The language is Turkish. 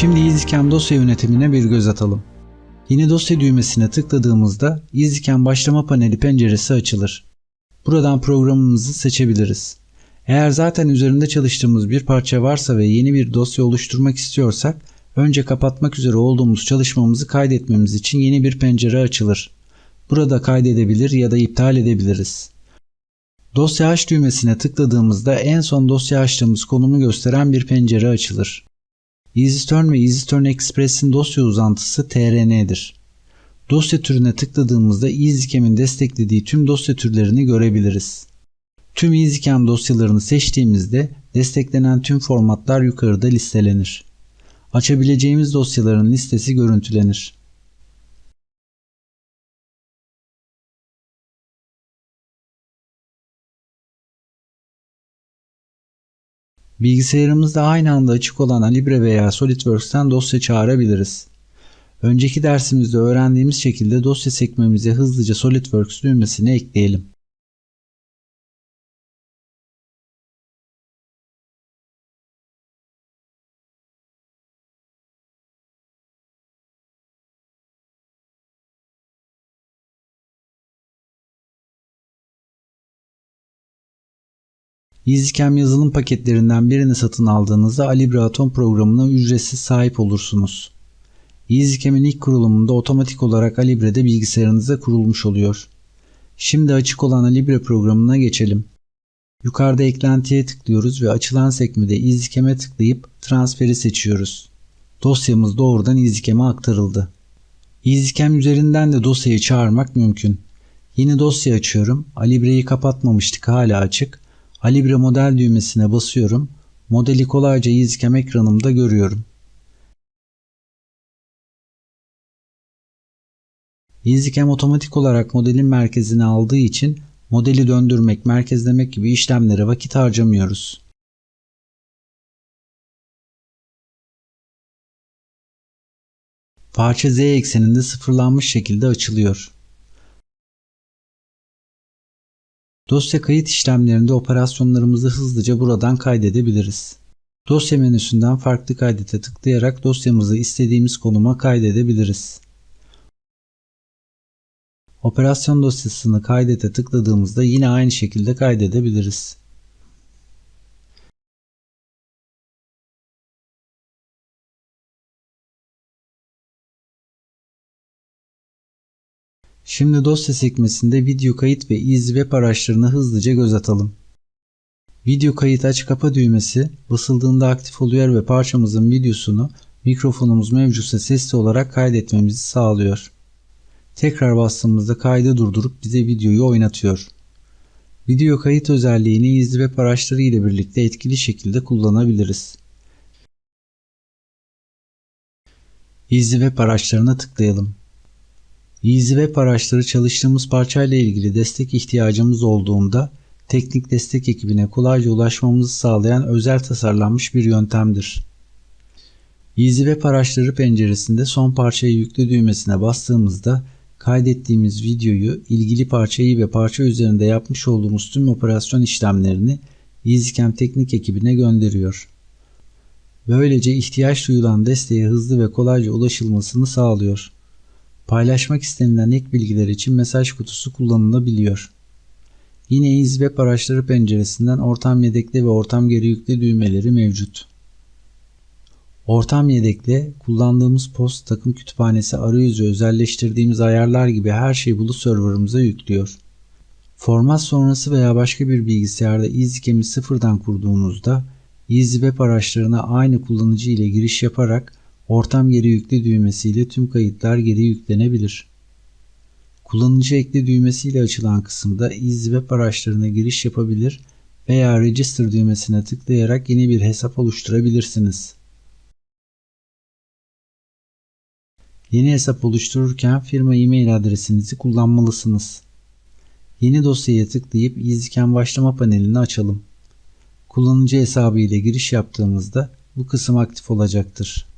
Şimdi EasyCam dosya yönetimine bir göz atalım. Yeni dosya düğmesine tıkladığımızda EasyCam başlama paneli penceresi açılır. Buradan programımızı seçebiliriz. Eğer zaten üzerinde çalıştığımız bir parça varsa ve yeni bir dosya oluşturmak istiyorsak önce kapatmak üzere olduğumuz çalışmamızı kaydetmemiz için yeni bir pencere açılır. Burada kaydedebilir ya da iptal edebiliriz. Dosya aç düğmesine tıkladığımızda en son dosya açtığımız konumu gösteren bir pencere açılır. EasyTurn ve EasyTurn Express'in dosya uzantısı trn'dir. Dosya türüne tıkladığımızda EasyCam'in desteklediği tüm dosya türlerini görebiliriz. Tüm EasyCam dosyalarını seçtiğimizde desteklenen tüm formatlar yukarıda listelenir. Açabileceğimiz dosyaların listesi görüntülenir. Bilgisayarımızda aynı anda açık olan Alibre veya SolidWorks'ten dosya çağırabiliriz. Önceki dersimizde öğrendiğimiz şekilde dosya sekmemize hızlıca SolidWorks düğmesini ekleyelim. EasyCam yazılım paketlerinden birini satın aldığınızda Alibre Atom programına ücretsiz sahip olursunuz. EasyCam'in ilk kurulumunda otomatik olarak Alibre'de bilgisayarınıza kurulmuş oluyor. Şimdi açık olan Alibre programına geçelim. Yukarıda eklentiye tıklıyoruz ve açılan sekmede EasyCam'e tıklayıp transferi seçiyoruz. Dosyamız doğrudan EasyCam'e aktarıldı. EasyCam üzerinden de dosyayı çağırmak mümkün. Yeni dosya açıyorum. Alibre'yi kapatmamıştık hala açık. Alibre model düğmesine basıyorum. Modeli kolayca EasyCam ekranımda görüyorum. EasyCam otomatik olarak modelin merkezine aldığı için modeli döndürmek, merkezlemek gibi işlemlere vakit harcamıyoruz. Parça Z ekseninde sıfırlanmış şekilde açılıyor. Dosya kayıt işlemlerinde operasyonlarımızı hızlıca buradan kaydedebiliriz. Dosya menüsünden farklı kaydete tıklayarak dosyamızı istediğimiz konuma kaydedebiliriz. Operasyon dosyasını kaydete tıkladığımızda yine aynı şekilde kaydedebiliriz. Şimdi dosya sekmesinde video kayıt ve iz web araçlarına hızlıca göz atalım. Video kayıt aç kapa düğmesi basıldığında aktif oluyor ve parçamızın videosunu mikrofonumuz mevcutsa sesli olarak kaydetmemizi sağlıyor. Tekrar bastığımızda kaydı durdurup bize videoyu oynatıyor. Video kayıt özelliğini izli web araçları ile birlikte etkili şekilde kullanabiliriz. İzli web araçlarına tıklayalım. EasyWeb araçları çalıştığımız parçayla ilgili destek ihtiyacımız olduğunda teknik destek ekibine kolayca ulaşmamızı sağlayan özel tasarlanmış bir yöntemdir. EasyWeb araçları penceresinde son parçayı yükle düğmesine bastığımızda kaydettiğimiz videoyu, ilgili parçayı ve parça üzerinde yapmış olduğumuz tüm operasyon işlemlerini EasyCam teknik ekibine gönderiyor. Böylece ihtiyaç duyulan desteğe hızlı ve kolayca ulaşılmasını sağlıyor. Paylaşmak istenilen ek bilgiler için mesaj kutusu kullanılabiliyor. Yine EasyWeb araçları penceresinden ortam yedekle ve ortam geri yükle düğmeleri mevcut. Ortam yedekle kullandığımız post, takım kütüphanesi, arayüzü, özelleştirdiğimiz ayarlar gibi her şeyi bulut serverımıza yüklüyor. Format sonrası veya başka bir bilgisayarda EasyCam'i sıfırdan kurduğunuzda EasyWeb araçlarına aynı kullanıcı ile giriş yaparak Ortam geri yükle düğmesiyle tüm kayıtlar geri yüklenebilir. Kullanıcı ekle düğmesiyle açılan kısımda EasyWeb araçlarına giriş yapabilir veya Register düğmesine tıklayarak yeni bir hesap oluşturabilirsiniz. Yeni hesap oluştururken firma e-mail adresinizi kullanmalısınız. Yeni dosyaya tıklayıp EasyCam başlama panelini açalım. Kullanıcı hesabı ile giriş yaptığımızda bu kısım aktif olacaktır.